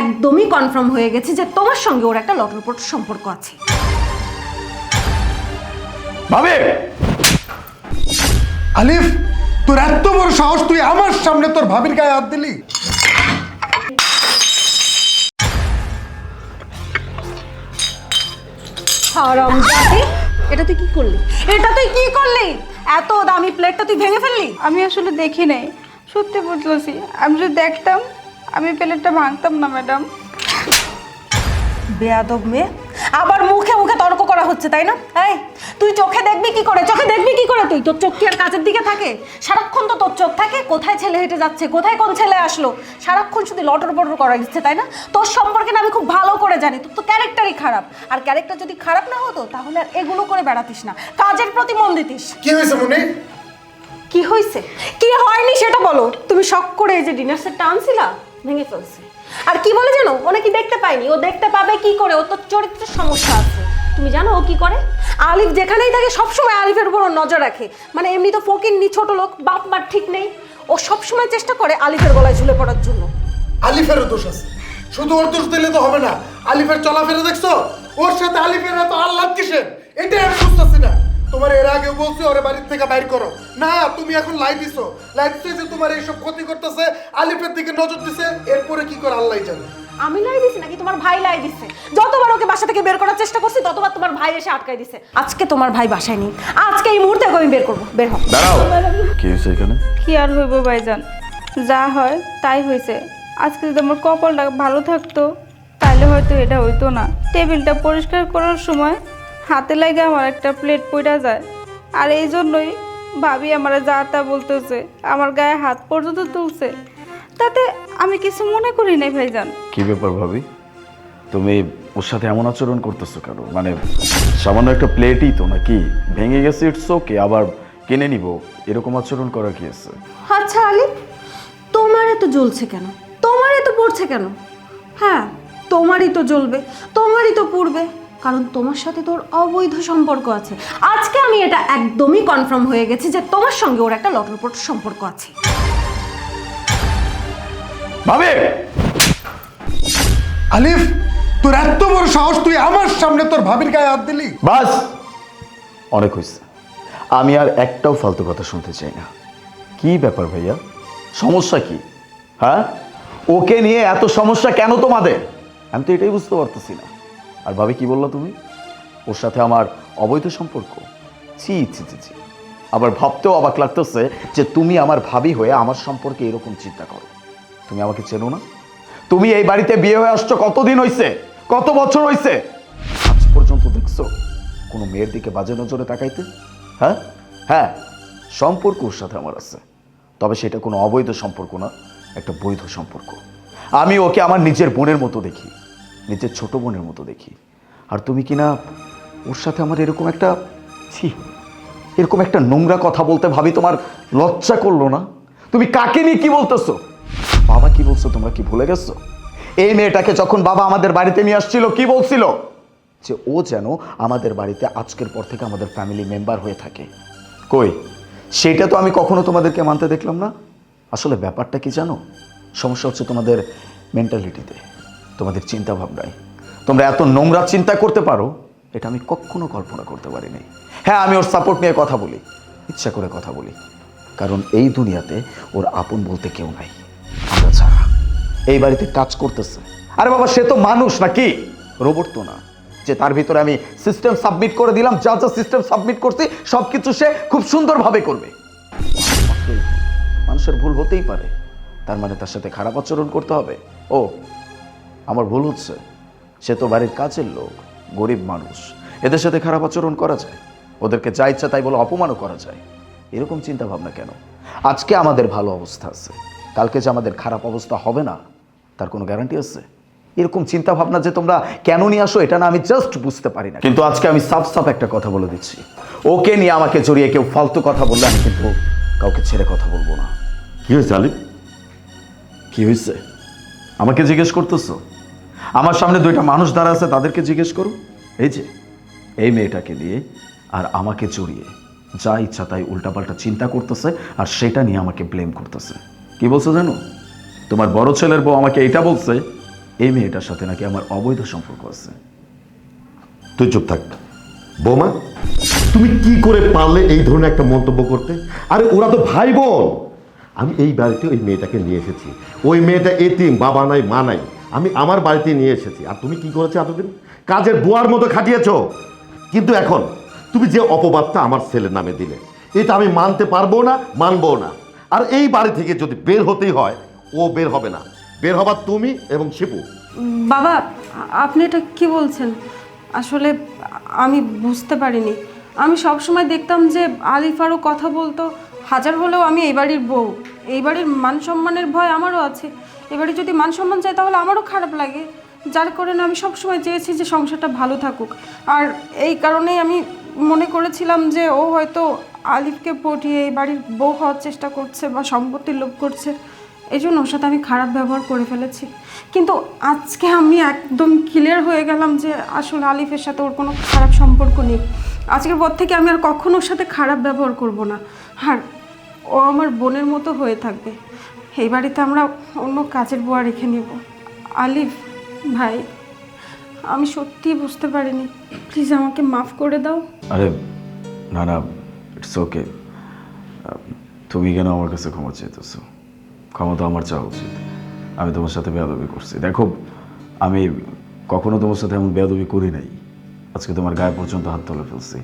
একদমই কনফার্ম হয়ে গেছে যে তোমার সঙ্গে ওর একটা লটরপট সম্পর্ক আছে। ভাবে! আলিফ তোর এত বড় সাহস তুই আমার সামনে তোর ভাবির গায়ে হাত দিলি? এটা তুই কি করলি? এটা তুই কি করলি? এত দামি প্লেটটা তুই ভেঙে ফেললি? আমি আসলে দেখি নাই সত্যি বুঝলছি। আমি যদি দেখতাম আমি প্লেটটা ভাঙতাম না ম্যাডাম। বেয়াদব মেয়ে। আবার মুখে মুখে তর্ক করা হচ্ছে তাই না? এই তুই চোখে দেখবি কি করে? চোখে দেখবি কি করে তুই? তোর চোখ কি আর কাজের দিকে থাকে? সারাক্ষণ তো তোর চোখ থাকে। কোথায় ছেলে হেঁটে যাচ্ছে? কোথায় কোন ছেলে আসলো? সারাক্ষণ শুধু লটর বটর করা দিচ্ছে তাই না? তোর সম্পর্কে না আমি খুব ভালো করে জানি। তোর তো ক্যারেক্টারই খারাপ। আর ক্যারেক্টার যদি খারাপ না হতো তাহলে আর এগুলো করে বেড়াতিস না। কাজের প্রতি মন দিতিস। কি হয়েছে মনে কি হয়েছে? কি হয়নি সেটা বলো। তুমি শখ করে এই যে ডিনার সেটটা আনছিলা? ভেঙে ফেলছে। আর কি বলে জানো? ও নাকি দেখতে পায়নি। ও দেখতে পাবে কি করে? ও তো চরিত্রের সমস্যা আছে। তুমি জানো ও কি করে? আলিফ যেখানেই থাকে, সবসময় আলিফের উপর নজর রাখে। মানে এমনি তো ফকির নি ছোট লোক, বাপ মার ঠিক নেই। ও সবসময় চেষ্টা করে আলিফের গলায় ঝুলে পড়ার জন্য। আলিফেরও দোষ আছে। শুধু ওর দোষ দিলে তো হবে না। আলিফের চলাফেরা দেখছ? ওর সাথে আলিফের এত আল্লাহ কিসের? এটাই আমি বুঝতেছি না। তোমার এর আগে বলছি ওরে বাড়ির থেকে বাইর করো। না তুমি এখন লাই দিছো। লাই দিছো যে তোমার এইসব ক্ষতি করতেছে আলিফের দিকে নজর দিছে এরপরে কি করে আল্লাহ জানে? আমি লাই দিছি নাকি? তোমার ভাই লাই দিছে। যতবার ওকে বাসা থেকে বের করার চেষ্টা করছি ততবার তোমার ভাই এসে আটকাই দিছে। আজকে তোমার ভাই বাসায় নেই। আজকে এই মুহূর্তে ওকে আমি বের করব। বের হোক দাঁড়াও। কি হয়েছে এখানে? কি আর হইব ভাইজান? যা হয় তাই হয়েছে। আজকে যদি আমার কপালটা ভালো থাকতো তাহলে হয়তো এটা হইতো না। টেবিলটা পরিষ্কার করার সময় হাতে লাগে আমার একটা প্লেট পড়া যায়। আর এই জন্যই ভাবি আমার যা তা বলতেছে আমার গায়ে হাত পর্যন্ত তুলছে। তাতে আমি কিছু মনে করি নাই ভাইজান। কি ব্যাপার ভাবি? তুমি ওর সাথে এমন আচরণ করতেছো কেন? মানে সামান্য একটা প্লেটই তো নাকি? ভেঙে গেছে ইটস ওকে আবার কিনে নিব। এরকম আচরণ করা কি আছে? আচ্ছা আলিফ তোমার এত জ্বলছে কেন? তোমার এত পড়ছে কেন? হ্যাঁ তোমারই তো জ্বলবে তোমারই তো পড়বে। কারণ তোমার সাথে তোর অবৈধ সম্পর্ক আছে। আজকে আমি এটা একদমই কনফার্ম হয়ে গেছি যে তোমার সঙ্গে ওর একটা লটরপট সম্পর্ক আছে। ভাবি! আলিফ তোর এত বড় সাহস তুই আমার সামনে তোর ভাবির গায়ে হাত দিলি? বাস! অনেক হয়েছে। আমি আর একটাও ফালতু কথা শুনতে চাই না। কি ব্যাপার ভাইয়া? সমস্যা কি? হ্যাঁ? ওকে নিয়ে এত সমস্যা কেন তোমাদের? আমি তো এটাই বুঝতে পারতেছি না। আর ভাবি কি বলল তুমি? ওর সাথে আমার অবৈধ সম্পর্ক। ছি ছি ছি ছি। আবার ভাবতেও অবাক লাগতেছে যে তুমি আমার ভাবি হয়ে আমার সম্পর্কে এরকম চিন্তা করো। তুমি আমাকে চেনো না? তুমি এই বাড়িতে বিয়ে হয়ে আসছো কতদিন হয়েছে কত বছর হয়েছে আজ পর্যন্ত দেখছ কোনো মেয়ের দিকে বাজে নজরে তাকাইতে? হ্যাঁ? হ্যাঁ সম্পর্ক ওর সাথে আমার আছে। তবে সেটা কোনো অবৈধ সম্পর্ক না, একটা বৈধ সম্পর্ক। আমি ওকে আমার নিজের বোনের মতো দেখি। নিজের ছোট বোনের মতো দেখি। আর তুমি কি না ওর সাথে আমার এরকম একটা, ছি, এরকম একটা নোংরা কথা বলতে ভাবি তোমার লজ্জা করল না? তুমি কাকে নিয়ে কি বলতেছো? বাবা কি বলছো? তোমরা কি ভুলে গেছো? এই মেয়েটাকে যখন বাবা আমাদের বাড়িতে নিয়ে আসছিল, কি বলছিল? যে ও যেন আমাদের বাড়িতে আজকের পর থেকে আমাদের ফ্যামিলি মেম্বার হয়ে থাকে। কই? সেটা তো আমি কখনো তোমাদেরকে মানতে দেখলাম না। আসলে ব্যাপারটা কি জানো? সমস্যা হচ্ছে তোমাদের মেন্টালিটিতে তোমাদের চিন্তা ভাবনায় তোমরা এত নোংরা চিন্তা করতে পারো, এটা আমি কখনো কল্পনা করতে পারিনি। হ্যাঁ আমি ওর সাপোর্ট নিয়ে কথা বলি, ইচ্ছা করে কথা বলি। কারণ এই দুনিয়াতে ওর আপন বলতে কেউ নাই। এই বাড়িতে কাজ করতেছে। আরে বাবা, সে তো মানুষ নাকি? রোবট তো না। যে তার ভিতরে আমি সিস্টেম সাবমিট করে দিলাম, যা যা সিস্টেম সাবমিট করছি সব কিছু সে খুব সুন্দরভাবে করবে। মানুষের ভুল হতেই পারে। তার মানে তার সাথে খারাপ আচরণ করতে হবে। ও আমার ভুল হচ্ছে। সে তো বাড়ির কাছের লোক গরিব মানুষ। এদের সাথে খারাপ আচরণ করা যায়। ওদেরকে যা ইচ্ছা তাই বলে অপমানও করা যায়। এরকম চিন্তা ভাবনা কেন? আজকে আমাদের ভালো অবস্থা আছে। কালকে যে আমাদের খারাপ অবস্থা হবে না তার কোনো গ্যারান্টি আছে? এরকম চিন্তা ভাবনা যে তোমরা কেন নিয়ে আসো এটা না আমি জাস্ট বুঝতে পারি না। কিন্তু আজকে আমি সাফ সাফ একটা কথা বলে দিচ্ছি। ওকে নিয়ে আমাকে জড়িয়ে কেউ ফালতু কথা বললে আমি কিন্তু কাউকে ছেড়ে কথা বলব না। কি হয়েছে আলিফ? কি হয়েছে? আমাকে জিজ্ঞেস করতেছো? আমার সামনে দুইটা মানুষ দাঁড়া আছে, তাদেরকে জিজ্ঞেস করো। এই যে, এই মেয়েটাকে দিয়ে আর আমাকে জড়িয়ে যা ইচ্ছা তাই উল্টাপাল্টা চিন্তা করতেছে আর সেটা নিয়ে আমাকে ব্লেম করতেছে। কি বলছো জানো? তোমার বড় ছেলের বউ আমাকে এটা বলছে, এই মেয়েটার সাথে নাকি আমার অবৈধ সম্পর্ক আছে। তুই চুপ থাক। বৌমা, তুমি কি করে পারলে এই ধরনের একটা মন্তব্য করতে? আরে, ওরা তো ভাই বোন। আমি এই বাড়িতে ওই মেয়েটাকে নিয়ে এসেছি। ওই মেয়েটা এতিম, বাবা নাই, মা নাই। আমি আমার বাড়িতে নিয়ে এসেছি। আর তুমি কি করেছ এতদিন? কাজের বুয়ার মতো খাটিয়েছ। কিন্তু এখন তুমি যে অপবাদটা আমার ছেলের নামে দিলে, এটা আমি মানতে পারব না, মানবো না। আর এই বাড়ি থেকে যদি বের হতেই হয়, ও বের হবে না। বের হবার তুমি এবং শিপু বাবা, আপনি এটা কি বলছেন? আসলে আমি বুঝতে পারিনি। আমি সব সময় দেখতাম যে আলিফ আরও কথা বলতো, হাজার হলেও আমি এই বাড়ির বউ। এই বাড়ির মান সম্মানের ভয় আমারও আছে। এবারে যদি মান সম্মান চাই তাহলে আমারও খারাপ লাগে। যার কারণে আমি সবসময় চেয়েছি যে সংসারটা ভালো থাকুক। আর এই কারণেই আমি মনে করেছিলাম যে ও হয়তো আলিফকে পটিয়ে এই বাড়ির বউ হওয়ার চেষ্টা করছে বা সম্পত্তির লোভ করছে। এই জন্য ওর সাথে আমি খারাপ ব্যবহার করে ফেলেছি। কিন্তু আজকে আমি একদম ক্লিয়ার হয়ে গেলাম যে আসলে আলিফের সাথে ওর কোনো খারাপ সম্পর্ক নেই। আজকের পর থেকে আমি আর কখনো ওর সাথে খারাপ ব্যবহার করব না। আর ও আমার বোনের মতো হয়ে থাকবে। এই বাড়িতে আমরা অন্য কাজের বুয়া রেখে নেব। আলিফ, ভাই, আমি সত্যিই বুঝতে পারিনি। প্লিজ আমাকে মাফ করে দাও। আরে, না না ইটস ওকে তুমি কেন আমার কাছে ক্ষমা চাইতেছো? ক্ষমা তো আমার চাওয়া উচিত। আমি তোমার সাথে বেয়াদবি করছি। দেখো, আমি কখনো তোমার সাথে এমন বেয়াদবি করি নাই। আজকে তোমার গায়ে পর্যন্ত হাত তুলে ফেলছি।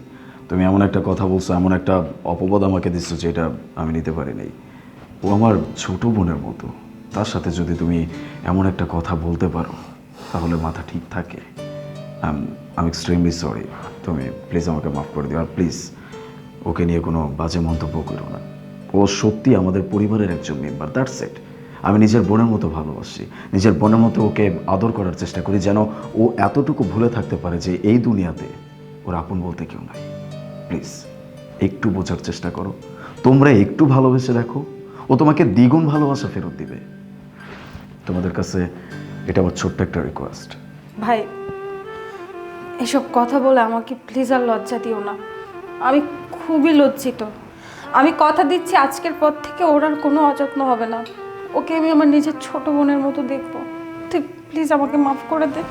তুমি এমন একটা কথা বলছো, এমন একটা অপবাদ আমাকে দিচ্ছ, যেটা আমি নিতে পারি নাই। ও আমার ছোট বোনের মতো। তার সাথে যদি তুমি এমন একটা কথা বলতে পারো, তাহলে মাথা ঠিক থাকে। আমি এক্সট্রিমলি সরি তুমি প্লিজ আমাকে মাফ করে দিও। আর প্লিজ ওকে নিয়ে কোনো বাজে মন্তব্য করো না। ও সত্যি আমাদের পরিবারের একজন মেম্বার দ্যাটস ইট আমি নিজের বোনের মতো ভালোবাসি। নিজের বোনের মতো ওকে আদর করার চেষ্টা করি যেন ও এতটুকু ভুলে থাকতে পারে যে এই দুনিয়াতে ওর আপন বলতে কেউ নাই। প্লিজ একটু বোঝার চেষ্টা করো। তোমরা একটু ভালোবেসে দেখো। ও তোমাকে দ্বিগুণ ভালোবাসা ফেরত দিবে। তোমাদের কাছে এটা আমার ছোট্ট একটা রিকোয়েস্ট ভাই, এসব কথা বলে আমাকে প্লিজ আর লজ্জা দিও না। আমি খুবই লজ্জিত। আমি কথা দিচ্ছি আজকের পর থেকে ওর আর কোনো অযত্ন হবে না। ওকে আমি আমার নিজের ছোট বোনের মতো দেখব। তুই প্লিজ আমাকে মাফ করে দে।